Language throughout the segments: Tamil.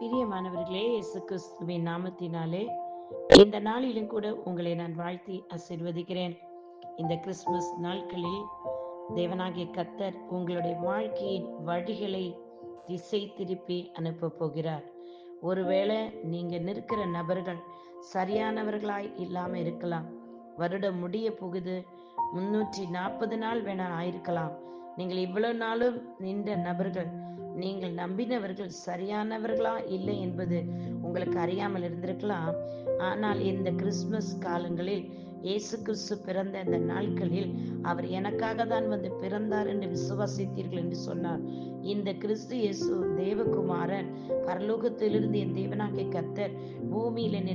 பிரியமானவர்களே இயேசு கிறிஸ்துவின் நாமத்தினாலே இந்த நாளிலும் கூட உங்களை நான் வாழ்த்தி ஆசீர்வதிக்கிறேன். இந்த கிறிஸ்துமஸ் நாட்களில் தேவனாகிய கத்தர் உங்களுடைய வாழ்க்கையின் வழிகளை திசை திருப்பி அனுப்ப போகிறார். ஒருவேளை நீங்க நிற்கிற நபர்கள் சரியானவர்களாய் இல்லாம இருக்கலாம். வருடம் முடிய போகுது. முன்னூற்றி நாற்பது நாள் வேணா ஆயிருக்கலாம். நீங்கள் இவ்வளவு நாளும் நின்ற நபர்கள். நீங்கள் நம்பினவர்கள் சரியானவர்களா? இல்லை என்பது உங்களுக்கு அறியாமல் இருந்திருக்கலாம். ஆனால் இந்த கிறிஸ்துமஸ் காலங்களில் இயேசு கிறிஸ்து பிறந்த இந்த நாட்களில் அவர் எனக்காக தான் வந்து பிறந்தார் என்று விசுவாசித்தீர்கள் என்று சொன்னார். இந்த கிறிஸ்து இயேசு தேவகுமாரன் பரலோகத்திலிருந்து என் தேவனாகிய கத்தர் பூமியில என்னை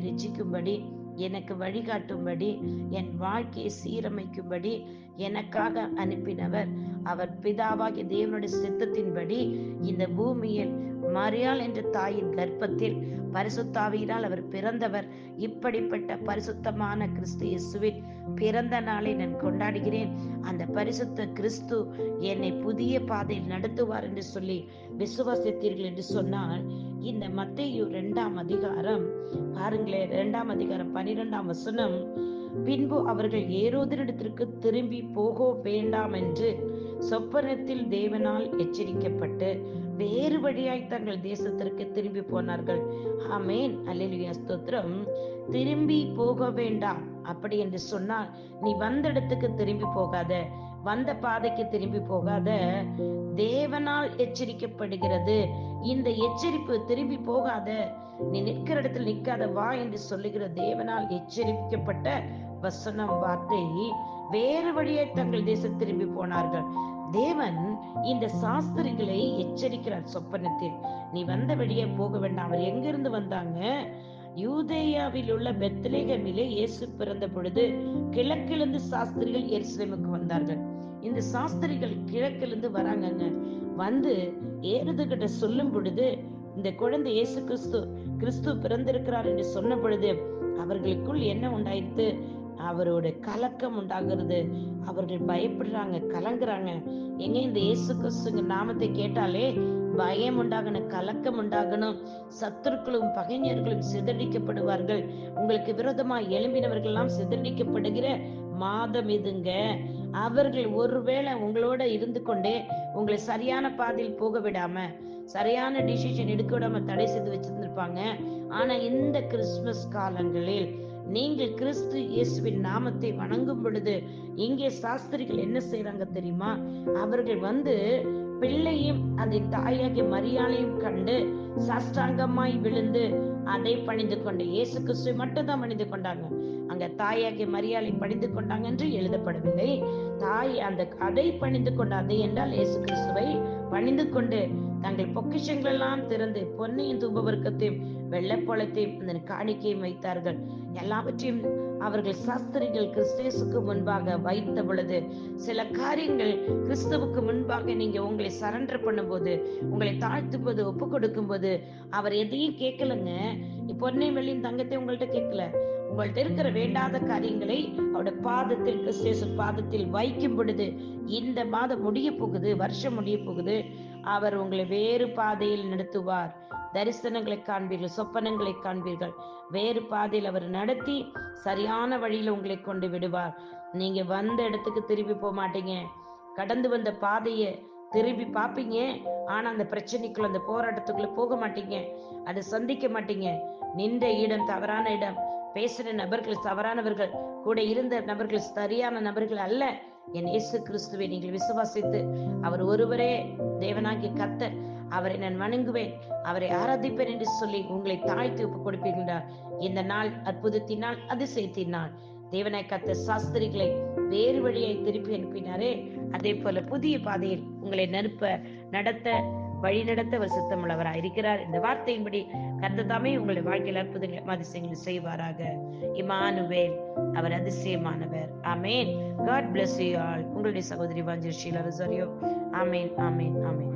எனக்கு வழிகாட்டும்படி என் வாழ்க்கையை சீரமைக்கும்படி எனக்காக அனுப்பினவர் அவர் பிதாவாகிய தேவனுடைய சித்தத்தின்படி இந்த பூமியில் மரியாள் என்ற தாயின் கர்ப்பத்தில் பரிசுத்தாவியினால் அவர் பிறந்தவர். இப்படிப்பட்ட பரிசுத்தமான கிறிஸ்து இயேசுவின் பிறந்த நாளை நான் கொண்டாடுகிறேன். அந்த பரிசுத்த கிறிஸ்து என்னை புதிய பாதையில் நடத்துவார் என்று சொல்லி விசுவாசித்தீர்கள் என்று சொன்னால் இந்த மத்தேயு ரெண்டாம் அதிகாரம் பாருங்களேன் ரெண்டாம் அதிகாரம் பனிரெண்டாம் வசனம். பின்பு அவர்கள் ஏரோதனிடத்திற்கு திரும்பி போக வேண்டாம் என்று சொப்பனத்தில் தேவனால் எச்சரிக்கப்பட்டு வேறு வழியாய் தங்கள் தேசத்திற்கு திரும்பி போனார்கள். ஆமேன் அல்லேலுயா ஸ்தோத்திரம். திரும்பி போக வேண்டாம். அப்படி என்று சொன்னால் நீ வந்த இடத்துக்கு திரும்பி போகாத. வந்த பாதைக்கு திரும்பி போகாத. தேவனால் எச்சரிக்கப்படுகிறது. இந்த எச்சரிப்பு திரும்பி போகாத. நீ நிற்கிற இடத்தில் நிற்காத. வா என்று சொல்லுகிற தேவனால் எச்சரிக்கப்பட்ட வசனம் வார்த்தை வேறு வழியை தங்கள் தேசம் திரும்பி போனார்கள். தேவன் இந்த சாஸ்திரிகளை எச்சரிக்கிறார் சொப்பனத்தில். நீ வந்த வழியே போக வேண்டாம். அவர் எங்கிருந்து வந்தாங்க? யூதேயாவில் உள்ள பெத்லேகமிலே இயேசு பிறந்த பொழுது கிழக்கிலிருந்து சாஸ்திரிகள் எருசலேமுக்கு வந்தார்கள். இந்த சாஸ்திரிகள் கிழக்கிலிருந்து வராங்கங்க. வந்து ஏறுது கிட்ட சொல்லும் பொழுது இந்த குழந்தை இயேசு கிறிஸ்து கிறிஸ்து பிறந்திருக்கிறார் என்று சொன்ன பொழுது அவர்களுக்குள் என்ன உண்டாயிற்று? அவரோட கலக்கம் உண்டாகிறது. அவர்கள் பயப்படுறாங்க கலங்குறாங்க. எங்க இந்த இயேசு கிறிஸ்துங்க நாமத்தை கேட்டாலே பயம் உண்டாகணும் கலக்கம் உண்டாகணும். சத்துருக்களும் பகைஞர்களும் சிதறடிக்கப்படுவார்கள். உங்களுக்கு விரோதமா எழும்பினவர்கள் எல்லாம் சிதறடிக்கப்படுகிற மாதம் இதுங்க. அவர்கள் ஒருவேளை உங்களோட இருந்து கொண்டே உங்களை சரியான பாதையில் போக விடாம சரியான டிசிஷன் எடுக்க விடாம தடை செய்து வச்சிருந்திருப்பாங்க. ஆனா இந்த கிறிஸ்துமஸ் காலங்களில் நீங்கள் கிறிஸ்து இயேசுவின் நாமத்தை வணங்கும் பொழுது இங்கே சாஸ்திரிகள் என்ன செய்யறாங்க தெரியுமா? அவர்கள் வந்து பிள்ளையும் அதை தாயாகிய மரியாதையும் கண்டு சாஷ்டாங்கமாய் விழுந்து அதை பணிந்து கொண்டு இயேசு கிறிஸ்துவை மட்டும் தான் பணிந்து கொண்டாங்க. அங்க தாயாகிய மரியாதை பணிந்து கொண்டாங்க என்று எழுதப்படவில்லை. தாய் அந்த அதை பணிந்து கொண்ட அதை என்றால் இயேசு கிறிஸ்துவை பணிந்து கொண்டு தங்கள் பொக்கிஷங்கள் எல்லாம் திறந்து பொன்னையும் தூபவர்க்கத்தையும் வெள்ளப்பழத்தையும் அந்த காணிக்கையும் வைத்தார்கள். எல்லாவற்றையும் அவர்கள் சாஸ்திரிகள் கிறிஸ்தேசுக்கு முன்பாக வைத்த பொழுது சில காரியங்கள் கிறிஸ்துவுக்கு முன்பாக நீங்க உங்களை சரண்டர் பண்ணும்போது உங்களை தாழ்த்தும் போது ஒப்பு கொடுக்கும் போது அவர் எதையும் கேட்கலங்க. பொன்னை வெள்ளியும் தங்கத்தை உங்கள்ட்ட கேட்கல. உங்கள்ட்ட இருக்கிற வேண்டாத காரியங்களை அவருடைய பாதத்தில் கிறிஸ்தேசு பாதத்தில் வைக்கும் பொழுது இந்த மாதம் முடிய போகுது வருஷம் முடிய போகுது அவர் உங்களை வேறு பாதையில் நடத்துவார். தரிசனங்களை காண்பீர்கள் சொப்பனங்களை காண்பீர்கள். வேறு பாதையில் அவர் நடத்தி சரியான வழியில உங்களை கொண்டு விடுவார். நீங்க வந்த இடத்துக்கு திரும்பி போக மாட்டீங்க. கடந்து வந்த பாதையை திரும்பி பார்ப்பீங்க. ஆனா அந்த பிரச்சனைக்குள்ள அந்த போராட்டத்துக்குள்ள போக மாட்டீங்க. அதை சந்திக்க மாட்டீங்க. நின்ற இடம் தவறான இடம். பேசுற நபர்கள் தவறானவர்கள். கூட இருந்த நபர்கள் சரியான நபர்கள் அல்ல. என் இயேசு கிறிஸ்துவை நீங்கள் விசுவாசித்து அவர் ஒருவரே தேவனாகிய கத்தர் அவரை நான் வணங்குவேன். அவரை ஆராதிப்பேன் என்று சொல்லி உங்களை தாழ்த்தி ஒப்பு கொடுப்பீர்கள் இந்த நாள் அற்புதத்தினால் அதிசயத்தினால். தேவனை கத்த சாஸ்திரிகளை வேறு வழியை திருப்பி அனுப்பினாரே. அதே போல புதிய பாதையில் உங்களை நெருப்ப நடத்த வழி நடத்த அவர் சித்தமுள்ளவராக இருக்கிறார். இந்த வார்த்தையின்படி கர்த்ததாமே உங்களுடைய வாழ்க்கையில் அற்புதங்கள் அதிசயங்கள் செய்வாராக. இமானுவேல் அவர் அதிசயமானவர். Amen. God bless you all உங்களுடைய சகோதரி வாஞ்சர் ஷீலா ரொசாரியோ ஆமேன் ஆமேன் ஆமேன்.